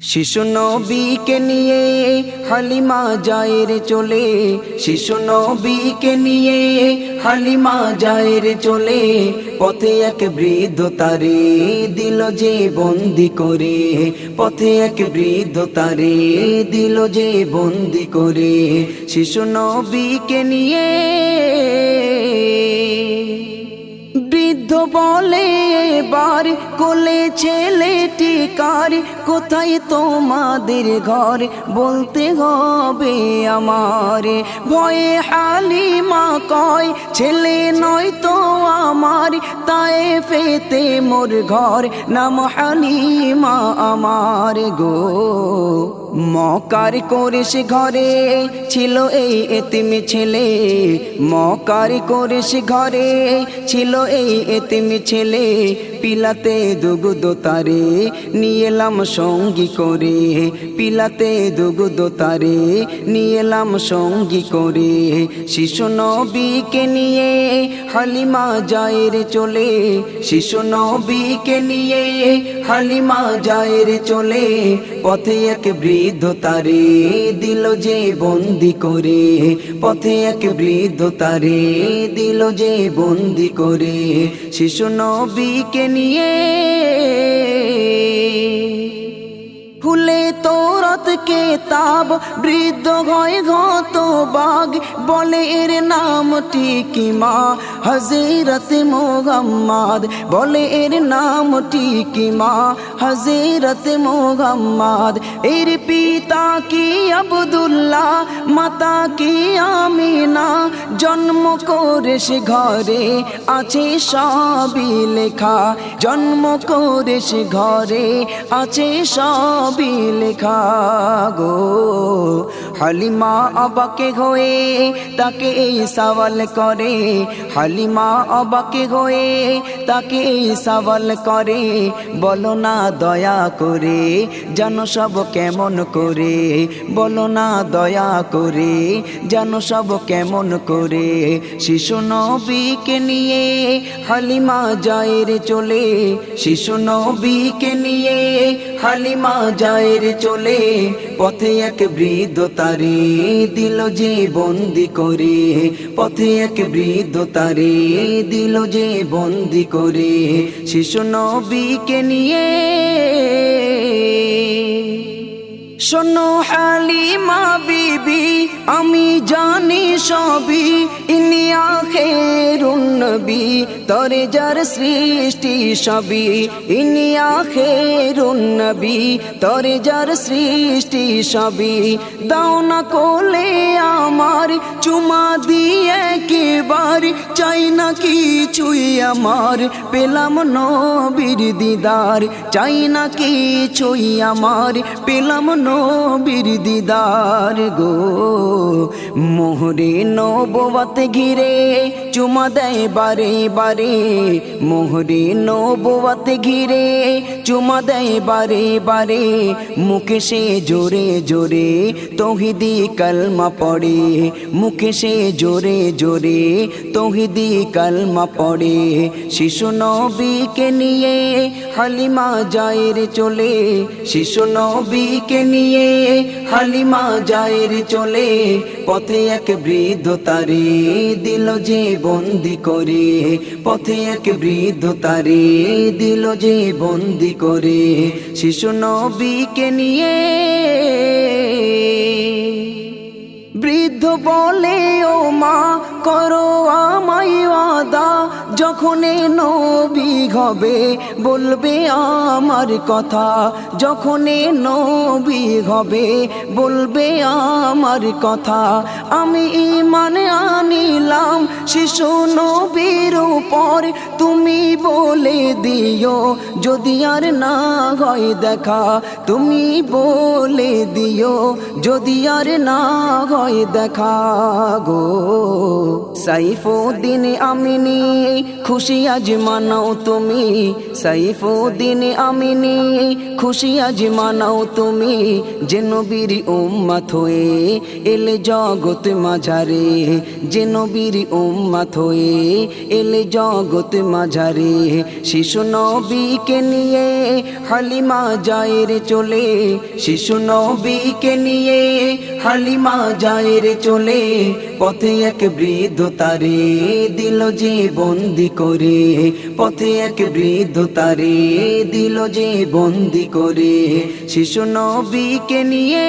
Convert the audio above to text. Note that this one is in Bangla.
শিশু নবীকে নিয়ে হালিমা জায়ের চলে। শিশু নবীকে নিয়ে হালিমা জায়ের চলে। পথে এক বৃদ্ধ তারে দিল যে বন্দি করে। পথে এক বৃদ্ধ তারে দিল যে বন্দি করে। শিশু নবীকে নিয়ে বৃদ্ধ বলে এবার কোলে ছেলেটি কার? কোথায় তোমাদের ঘর? বলতে হবে আমার। ভয়ে হালিমা কয়, ছেলে নয় তো আমার, তাই ফেতে মোর ঘর। নাম হালিমা আমার গো। মকার করে সে ঘরে ছিল এই এতিম ছেলে। মকার করে সে ঘরে ছিল এই এতিম ছেলে। পিলাতে দুগুদ তারে নিয়ে এলাম সঙ্গী করে। পিলাতে দুগুদ তারে নিয়ে এলাম সঙ্গী করে। শিশু নবীকে নিয়ে হালিমা জায়ের চলে। শিশু নবীকে নিয়ে হালিমা জায়ের চলে। পথে এক বৃদ্ধ তারে দিল যে বন্দি করে। পথে এক বৃদ্ধ তারে দিল যে বন্দি করে। শিশু নবীকে নিয়ে। ফুলে তোরত কেতাব বৃদ্ধ হয় গত বাগ, বলে এর নামটি কি মা হজরত মোহাম্মদ, বলে এর নামটি কি মা হজরত মোহাম্মদ। এর পিতা কি আবদুল্লাহ, মাতা কি আমিনা? জন্ম করে সে ঘরে আছে সবই লেখা। জন্ম করে সে ঘরে আছে সবই লেখা গো। হালিমা অবাকে হয়ে তাকে এই সওয়াল করে। হালিমা অবাকে হয়ে তাকে এই সওয়াল করে। বলো না দয়া করে, জানো সব কেমন করে। বলো না দয়া করে, জানো সব কেমন করে। শিশু নবীকে নিয়ে হালিমা জায়ের চলে। শিশু নবীকে নিয়ে হালিমা জায়ের চলে। পথে এক বৃদ্ধ তারে দিল যে বন্দি করে, পথে এক বৃদ্ধ তারে দিল যে বন্দি করে, শিশু নবীকে নিয়ে। শোনো হালিমা বিবি আমি জানি সবই। ইনি আখেরুন নবী তরে যার সৃষ্টি সবই। ইনি আখেরুন নবী তরে যার সৃষ্টি সবই। দাও না কোলে আমার চুমা দিয়ে একেবার। চাই না কিছুই আমার, পেলাম নবীর দিদার। চাই না কিছুই আমার, পেলাম নবীর দিদার গো। মোহরে নবত ঘিরে চুমা দেয় বারে বারে। মোহরে নবত ঘিরে চুমা দেয় বারে বারে। মুখে সে জোরে জোরে তহিদি কলমা পড়ে। মুখে সে জোরে জোরে তহিদি কলমা পড়ে। শিশু নবীকে নিয়ে হালিমা জায়ের চলে। শিশু নবীকে নিয়ে হালিমা জায়ের চলে, পথে এক বৃদ্ধ তারে দিল যে বন্দি করে। পথে এক বৃদ্ধ তারে দিল যে বন্দি করে। শিশু নবীকে নিয়ে যখন এ নবী হবে বলবে আমার কথা যখন এ নবী হবে বলবে আমার কথা, আমি ইমানে আনিলাম শিশু নবীর উপর। তুমি বলে দিও, যদি আর না হয় দেখা, তুমি বলে দিও। যদি আর না হয় দেখা গো। সাইফুদ্দিন আমিনী, খুশি আজ মানাও তুমি। সাইফুদ্দিন আমিনী, খুশি আজ মানাও তুমি। যে নবীর উম্মত হয়ে এলে জগৎ মাঝারে। যে নবীর উম্মত হয়ে এলে জগৎ মাঝারে। শিশু নবীকে নিয়ে হালিমা জায়ের চলে। শিশু নবীকে নিয়ে হালিমা জায়ের চলে, পথে এক বৃদ্ধ তারে দিল যে বন্দি করে। পথে এক বৃদ্ধ তারে দিল যে বন্দি করে। শিশু নবীকে নিয়ে